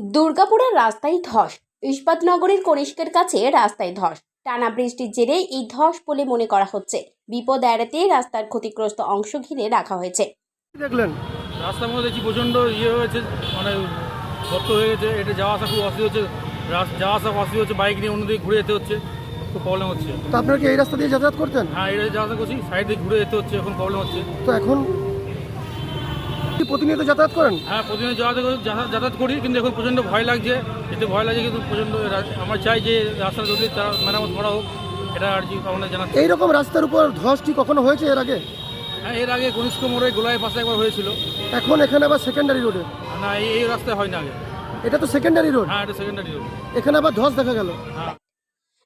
দুর্গাপুরের রাস্তায় ধস। ইস্পাতনগরীর কনিষ্কের কাছে রাস্তায় ধস। টানা বৃষ্টির জেরে এই ধস বলে মনে করা হচ্ছে। বিপদ এড়াতে রাস্তার ক্ষতিগ্রস্ত অংশ ঘিরে রাখা হয়েছে। দেখলেন? রাস্তার মধ্যে দেখছি প্রচণ্ড ইয়ে হয়েছে মানে গর্ত হয়ে গেছে। এটা যাওয়া আসা খুব অসুবিধা হচ্ছে। রাস- যাওয়া আসা অসুবিধা হচ্ছে। বাইক নিয়ে অন্যদিকে ঘুরে যেতে হচ্ছে। খুব প্রবলেম হচ্ছে। তো আপনারা কি এই রাস্তা দিয়ে যাতায়াত করতেন? হ্যাঁ এটা যাওয়া আসা করছি। সাইড দিয়ে ঘুরে যেতে হচ্ছে। এখন প্রবলেম হচ্ছে। তো এখন প্রতিনিয়ত যাতায়াত করেন? হ্যাঁ করি- যাতায়াত যাতায়াত করি কিন্তু এখন প্রচণ্ড ভয় লাগছে। এতে ভয় লাগছে কিন্তু প্রচণ্ড আমরা চাই যে রাস্তাটা যদি তারা মেরামত করা হোক এটা আর কি আমরা জানাচ্ছি এই রকম রাস্তার উপর ধস কি কখনো হয়েছে এর আগে? হ্যাঁ এর আগে কনিষ্ক মোড়ে গোলায় পাশে একবার হয়েছিল। এখন এখানে আবার সেকেন্ডারি রোডে না এই এই রাস্তায় হয় না আগে। এটা তো সেকেন্ডারি রোড হ্যাঁ এটা সেকেন্ডারি রোড এখানে আবার ধস দেখা গেল? হ্যাঁ।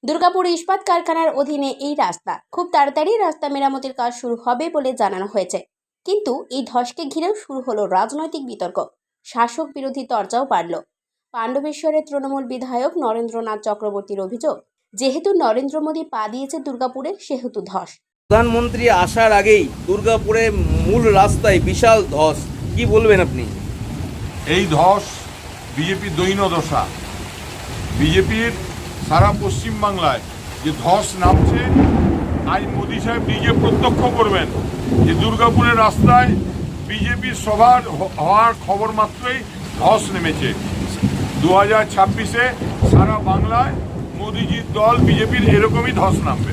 দুর্গাপুর ইস্পাত কারখানার অধীনে এই রাস্তা। খুব তাড়াতাড়ি রাস্তা মেরামতির কাজ শুরু হবে বলে জানানো হয়েছে। কিন্তু এই ধসকে ঘিরেও শুরু হলো রাজনৈতিক বিতর্ক। শাসক বিরোধী তরজাও বাড়ল। পাণ্ডবেশ্বরের তৃণমূল বিধায়ক নরেন্দ্রনাথ চক্রবর্তীর অভিযোগ যেহেতু নরেন্দ্র মোদী পা দিয়েছে দুর্গাপুরে সেহেতু ধস। প্রধানমন্ত্রী আসার আগেই দুর্গাপুরে মূল রাস্তায় বিশাল ধস। কি বলবেন আপনি? এই ধস বিজেপির দৈন দশা। বিজেপির সারা পশ্চিমবাংলায় যে ধস নামছে আজ মোদী সাহেব নিজে প্রত্যক্ষ করবেন। যে দুর্গাপুরের রাস্তায় বিজেপির সভার হওয়ার খবর মাত্রই ধস নেমেছে। দু হাজার ছাব্বিশে সারা বাংলায় মোদিজির দল বিজেপির এরকমই ধস নামবে।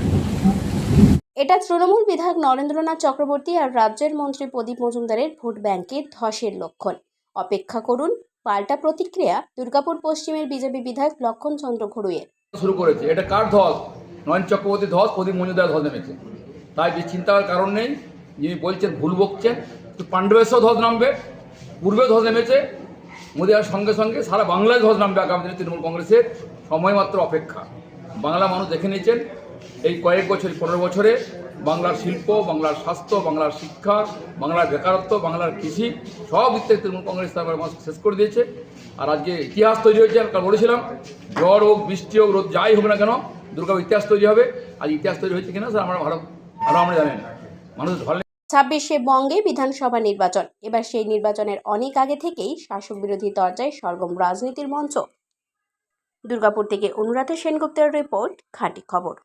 এটা তৃণমূল বিধায়ক নরেন্দ্রনাথ চক্রবর্তী আর রাজ্যের মন্ত্রী প্রদীপ মজুমদারের ভোট ব্যাংকের ধসের লক্ষণ। অপেক্ষা করুন পাল্টা প্রতিক্রিয়া দুর্গাপুর পশ্চিমের বিজেপি বিধায়ক লক্ষণ চন্দ্র ঘড়ুইয়ের। শুরু করেছে। এটা কার ধস? নয়ন চক্রবর্তী ধস প্রদীপ মজুমদার ধস নেমেছে। তাই যে চিন্তার কারণ নেই। যিনি বলছেন, ভুল বকছেন তো পাণ্ডবেশ্বর ধ্বজ নামবে, পূর্বে ধ্বজ নেমেছে মোদী আর সঙ্গে সঙ্গে সারা বাংলায় ধ্বজ নামবে আগামী দিনে তৃণমূল কংগ্রেসের। সময়মাত্র অপেক্ষা। বাংলা মানুষ দেখে নিয়েছেন, এই কয়েক বছর, পনেরো বছরে বাংলার শিল্প, বাংলার স্বাস্থ্য, বাংলার শিক্ষা, বাংলার বেকারত্ব, বাংলার কৃষি, সব থেকে তৃণমূল কংগ্রেস তারপরে শেষ করে দিয়েছে। আর আজকে ইতিহাস তৈরি হয়েছে কাল বলেছিলাম ঝড় হোক, বৃষ্টি হোক, রোদ যাই হোক না কেন দুর্গা ইতিহাস তৈরি হবে। আজ ইতিহাস তৈরি হয়েছে কিনা স্যার আমরা ভালো ভালো আমরা জানেন মানুষ ঢলে ছাব্বিশে বঙ্গে বিধানসভা নির্বাচন। এবার সেই নির্বাচনের অনেক আগে থেকেই শাসক বিরোধী দরজায় সরগম রাজনীতির মঞ্চ। দুর্গাপুর থেকে অনুরাধা সেনগুপ্তের রিপোর্ট, খাঁটি খবর।